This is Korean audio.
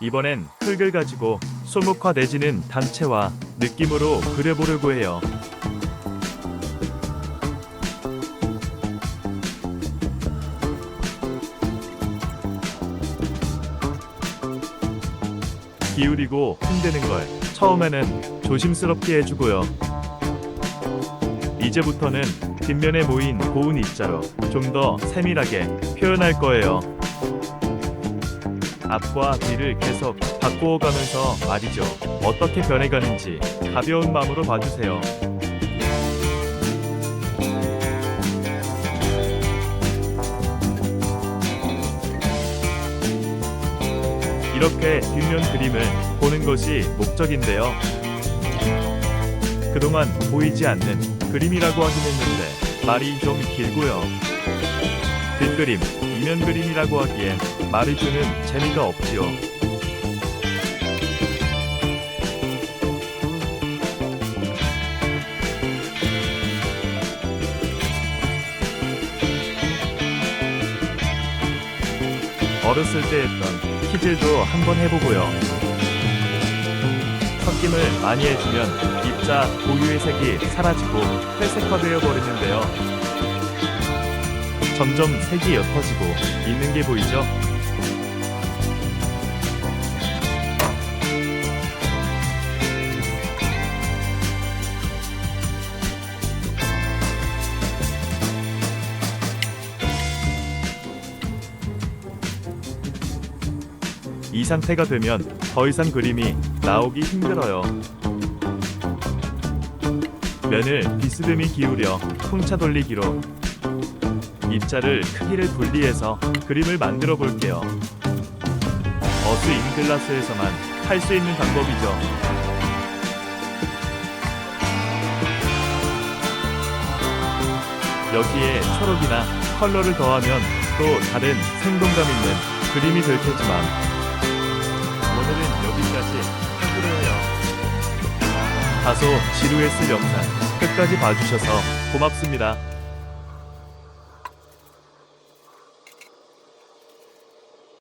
이번엔 흙을 가지고 소목화 내지는 단체와 느낌으로 그려보려고 해요. 기울이고 흔드는 걸 처음에는 조심스럽게 해주고요. 이제부터는 뒷면에 모인 고운 입자로 좀 더 세밀하게 표현할 거예요. 앞과 뒤를 계속 바꾸어가면서 말이죠. 어떻게 변해가는지 가벼운 마음으로 봐주세요. 이렇게 뒷면 그림을 보는 것이 목적인데요. 그동안 보이지 않는 그림이라고 하긴 했는데 말이 좀 길고요. 뒷그림, 이면 그림이라고 하기엔 말이 주는 재미가 없지요. 어렸을 때 했던 키질도 한번 해보고요. 섞임을 많이 해주면 입자 고유의 색이 사라지고 회색화 되어 버리는데요. 점점 색이 옅어지고 있는 게 보이죠? 이 상태가 되면 더 이상 그림이 나오기 힘들어요. 면을 비스듬히 기울여 풍차 돌리기로 입자를 크기를 분리해서 그림을 만들어 볼게요. 어스 인글라스에서만 할 수 있는 방법이죠. 여기에 초록이나 컬러를 더하면 또 다른 생동감 있는 그림이 될 테지만 오늘은 여기까지 해요. 다소 지루했을 영상 끝까지 봐주셔서 고맙습니다.